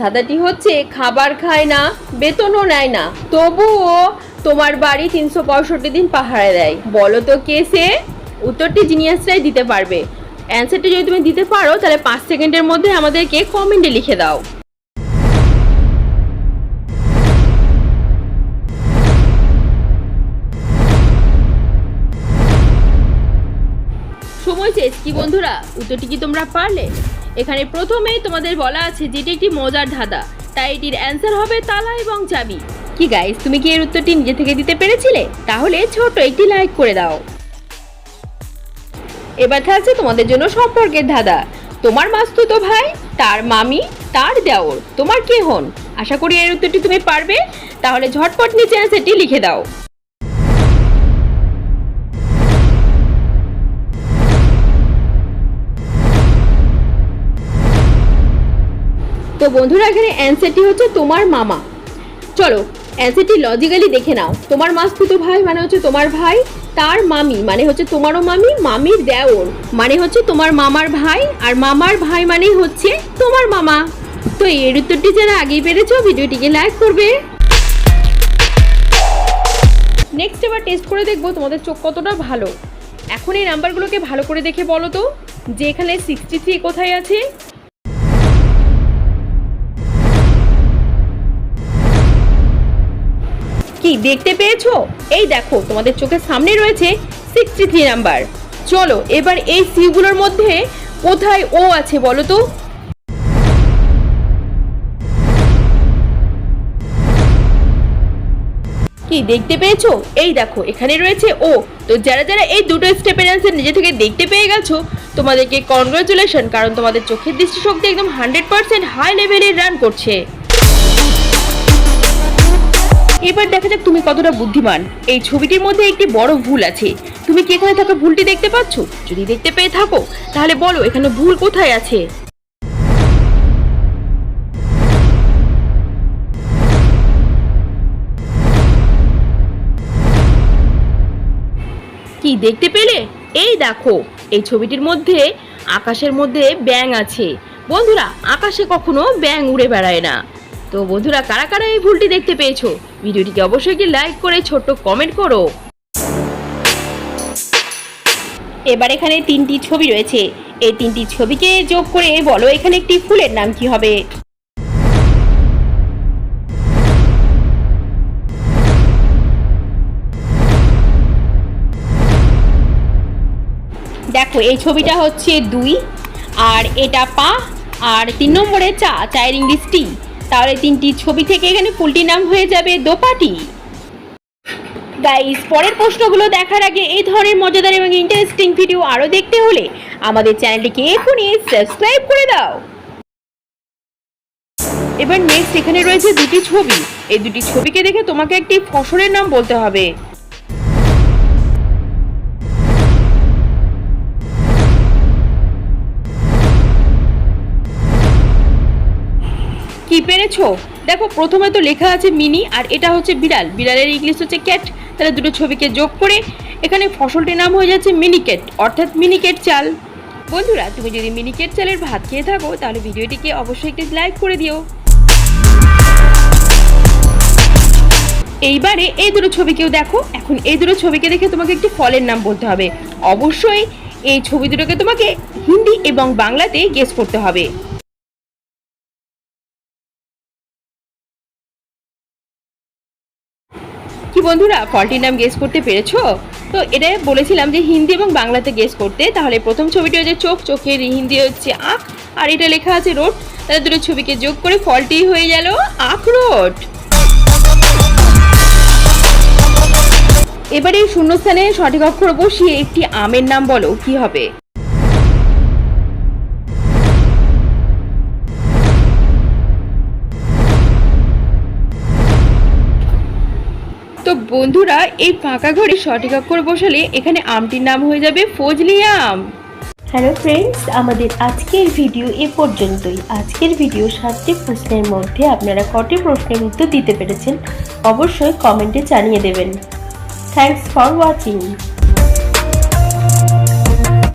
ধাঁধাটি হচ্ছে, খাবার খায় না, বেতনও নেয় না। তবুও তোমার বাড়ি তিনশো পঁয়ষট্টি দিন পাহাড়ে দেয়। বলো তো কে সে? উত্তরটি জিনিয়াসরাই দিতে পারবে। অ্যান্সারটি যদি তুমি দিতে পারো, তাহলে পাঁচ সেকেন্ডের মধ্যে আমাদেরকে কমেন্টে লিখে দাও। শেষ কি বন্ধুরা, উত্তরটি কি তোমরা পারলে? এখানে প্রথমেই তোমাদের বলা আছে যেটি একটি মজার ধাঁধা। তাই এটির অ্যান্সার হবে তালা এবং চাবি। কি গাইস তুমি কি এর উত্তরটি নিজে থেকে দিতে পেরেছিলে? তাহলে ছোট একটি লাইক করে দাও। এবার থাকছে তোমাদের জন্য সম্পর্কের ধাঁধা। তোমার মাস্তুতো ভাই, তার মামি, তার দেওর, তোমার কে হন? আশা করি এর উত্তরটি তুমি পারবে। তাহলে ঝটপট নিচে অ্যান্সারটি লিখে দাও। বন্ধুরা, এখানে অ্যান্সারটি হচ্ছে তোমার মামা। চলো অ্যান্সারটি লজিক্যালি দেখে নাও। তোমার মাসতুতো ভাই মানে হচ্ছে তোমার ভাই, তার মামি মানে হচ্ছে তোমারও মামি, মামির দেওর মানে হচ্ছে তোমার মামার ভাই, আর মামার ভাই মানেই হচ্ছে তোমার মামা। তো এর উত্তরটি যারা আগেই পেরেছ, ভিডিওটিকে লাইক করবে। নেক্সট এবার টেস্ট করে দেখব তোমাদের চোখ কতটা ভালো। এখন এই নাম্বারগুলোকে ভালো করে দেখে বলো তো, যে এখানে সিক্সটি থ্রি কোথায় আছে? কি দেখতে পেয়েছ? এই দেখো, তোমাদের চোখের সামনে রয়েছে সিক্সটি থ্রি নাম্বার। চলো, এবার এই সিগুলোর মধ্যে কোথায় ও আছে বলো তো? কি দেখতে পেয়েছ? এই দেখো, এখানে রয়েছে ও। তো যারা যারা এই দুটো স্টেপের অ্যান্সার নিজে থেকে দেখতে পেয়ে গেছো, তোমাদেরকে কনগ্রাচুলেশন কারণ তোমাদের চোখের দৃষ্টিশক্তি একদম হান্ড্রেড পার্সেন্ট হাই লেভেলের রান করছে। এবার দেখা যাক তুমি কতটা বুদ্ধিমান। এই ছবিটির মধ্যে একটি বড় ভুল আছে। তুমি কি এখানে থাকা ভুলটি দেখতে পাচ্ছ? যদি দেখতে পেয়ে থাকো, তাহলে বলো এখানে ভুল কোথায় আছে। কি দেখতে পেলে? এই দেখো, এই ছবিটির মধ্যে আকাশের মধ্যে ব্যাং আছে। বন্ধুরা, আকাশে কখনো ব্যাং উড়ে বেড়ায় না। তো বন্ধুরা, কারা কারা এই ভুলটি দেখতে পেয়েছ? ভিডিওটিকে অবশ্যই একটি লাইক করে ছোট্ট কমেন্ট করো। এবার এখানে তিনটি ছবি রয়েছে। এই তিনটি ছবিকে যোগ করে বলো, এখানে একটি ফুলের নাম কি হবে? দেখো, এই ছবিটা হচ্ছে দুই, আর এটা পা, আর তিন নম্বরে চা, চায়ের ইংলিশ টি। তাহলে তিনটি ছবি থেকে এখানে ফুলটির নাম হয়ে যাবে দোপাটি। গাইস পরের প্রশ্নগুলো দেখার আগে এই ধরনের মজাদার এবং ইন্টারেস্টিং ভিডিও আরও দেখতে হলে আমাদের চ্যানেলটিকে এখনই সাবস্ক্রাইব করে দাও। এবার নেক্সট এখানে রয়েছে দুটি ছবি। এই দুটি ছবিকে দেখে তোমাকে একটি ফসলের নাম বলতে হবে। কি পেরেছ? দেখো, প্রথমে তো লেখা আছে মিনি, আর এটা হচ্ছে বিড়াল। বিড়ালের ইংলিশ হচ্ছে ক্যাট। তাহলে দুটো ছবিকে যোগ করে এখানে ফসলটির নাম হয়ে যাচ্ছে মিনিকেট, অর্থাৎ মিনিকেট চাল। বন্ধুরা, তুমি যদি মিনিকেট চালের ভাত খেয়ে থাকো, তাহলে ভিডিওটিকে অবশ্যই একটি লাইক করে দিও। এইবারে এই দুটো ছবিকেও দেখো। এখন এই দুটো ছবিকে দেখে তোমাকে একটি ফলের নাম বলতে হবে। অবশ্যই এই ছবি দুটোকে তোমাকে হিন্দি এবং বাংলাতে গেস করতে হবে। কি বন্ধুরা ফলটির নাম গেস করতে পেরেছ? তো এটা বলেছিলাম যে হিন্দি এবং বাংলাতে গেস করতে। তাহলে প্রথম ছবিটি হচ্ছে চোখ, চোখের হিন্দি হচ্ছে আখ, আর এটা লেখা আছে রোড। তাহলে দুটো ছবিকে যোগ করে ফলটি হয়ে গেল আখরোট এবারে শূন্যস্থানে সঠিক অক্ষর বসিয়ে একটি আমের নাম বলো, কি হবে? তো বন্ধুরা, এই ফাঁকা ঘরে সঠিক অক্ষর বসালে এখানে আমটির নাম হয়ে যাবে ফজলি আম। হ্যালো ফ্রেন্ডস আমাদের আজকের ভিডিও এ পর্যন্তই। আজকের ভিডিও সাতটি প্রশ্নের মধ্যে আপনারা কটি প্রশ্নের উত্তর দিতে পেরেছেন, অবশ্যই কমেন্টে জানিয়ে দেবেন। Thanks for watching